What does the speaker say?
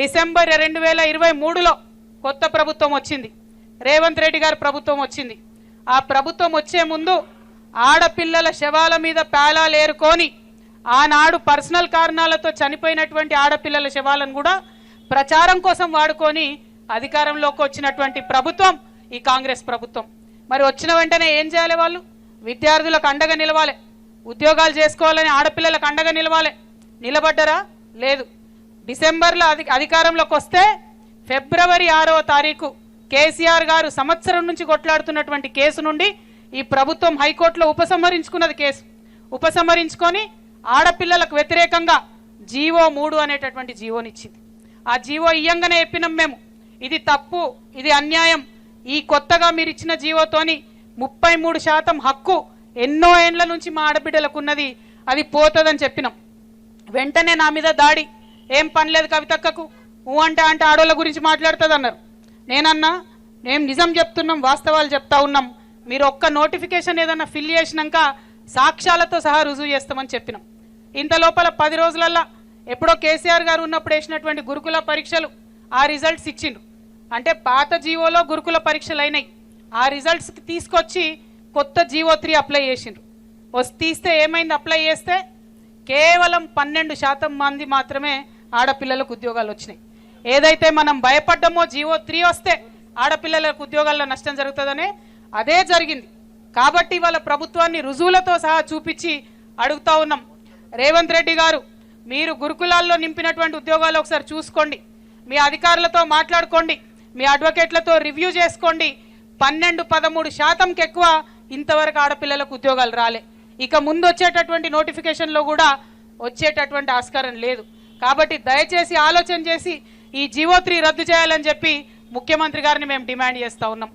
December రెండు వేల ఇరవై మూడులో కొత్త ప్రభుత్వం వచ్చింది. రేవంత్ రెడ్డి గారి ప్రభుత్వం వచ్చింది. ఆ ప్రభుత్వం వచ్చే ముందు ఆడపిల్లల శవాల మీద పేలాలు ఏరుకొని ఆనాడు పర్సనల్ కారణాలతో చనిపోయినటువంటి ఆడపిల్లల శవాలను కూడా ప్రచారం కోసం వాడుకొని అధికారంలోకి వచ్చినటువంటి ప్రభుత్వం ఈ కాంగ్రెస్ ప్రభుత్వం. మరి వచ్చిన వెంటనే ఏం చేయాలి వాళ్ళు? విద్యార్థులకు అండగా నిలవాలి. ఉద్యోగాలు చేసుకోవాలని ఆడపిల్లలకు అండగా నిలవాలి. నిలబడ్డరా? లేదు. డిసెంబర్లో అధి అధికారంలోకి వస్తే ఫిబ్రవరి ఆరవ తారీఖు కేసీఆర్ గారు సంవత్సరం నుంచి కొట్లాడుతున్నటువంటి కేసు నుండి ఈ ప్రభుత్వం హైకోర్టులో ఉపసంహరించుకున్నది కేసు. ఉపసంహరించుకొని ఆడపిల్లలకు వ్యతిరేకంగా జీవో మూడు అనేటటువంటి జీవోనిచ్చింది. ఆ జీవో ఇయ్యంగానే చెప్పినాం మేము. ఇది తప్పు ఇది అన్యాయం. ఈ కొత్తగా మీరు ఇచ్చిన జీవోతోని ముప్పై మూడు శాతం హక్కు ఎన్నో ఏండ్ల నుంచి మా ఆడబిడ్డలకు ఉన్నది. అది పోతుందని చెప్పినాం. వెంటనే నా మీద దాడి. ఏం పనిలేదు కవితక్కకు. ఊ అంటే అంటే ఆడోళ్ళ గురించి మాట్లాడుతుంది అన్నారు నేనన్నా మేము నిజం చెప్తున్నాం వాస్తవాలు చెప్తా ఉన్నాం. మీరు ఒక్క నోటిఫికేషన్ ఏదన్నా ఫిల్ చేసినాక సాక్ష్యాలతో సహా రుజువు చేస్తామని చెప్పినాం. ఇంత లోపల పది రోజులల్లా ఎప్పుడో కేసీఆర్ గారు ఉన్నప్పుడు వేసినటువంటి గురుకుల పరీక్షలు ఆ రిజల్ట్స్ ఇచ్చిండ్రు అంటే పాత జీవోలో గురుకుల పరీక్షలు అయినాయి. ఆ రిజల్ట్స్కి తీసుకొచ్చి కొత్త జీవో త్రీ అప్లై చేసిండ్రు. వస్తే తీస్తే ఏమైంది? అప్లై చేస్తే కేవలం పన్నెండు శాతం మంది మాత్రమే ఆడపిల్లలకు ఉద్యోగాలు వచ్చినాయి. ఏదైతే మనం భయపడ్డామో జీవో త్రీ వస్తే ఆడపిల్లలకు ఉద్యోగాల్లో నష్టం జరుగుతుందనే అదే జరిగింది. కాబట్టి వాళ్ళ ప్రభుత్వాన్ని రుజువులతో సహా చూపించి అడుగుతా ఉన్నాం. రేవంత్ రెడ్డి గారు మీరు గురుకులాల్లో నింపినటువంటి ఉద్యోగాలు ఒకసారి చూసుకోండి. మీ అధికారులతో మాట్లాడుకోండి. మీ అడ్వకేట్లతో రివ్యూ చేసుకోండి. పన్నెండు పదమూడు శాతంకి ఎక్కువ ఇంతవరకు ఆడపిల్లలకు ఉద్యోగాలు రాలే. ఇక ముందు వచ్చేటటువంటి నోటిఫికేషన్లో కూడా వచ్చేటటువంటి ఆస్కారం లేదు. కాబట్టి దయచేసి ఆలోచన చేసి ఈ జీవో త్రీ రద్దు చేయాలని చెప్పి ముఖ్యమంత్రి గారిని మేము డిమాండ్ చేస్తా ఉన్నాం.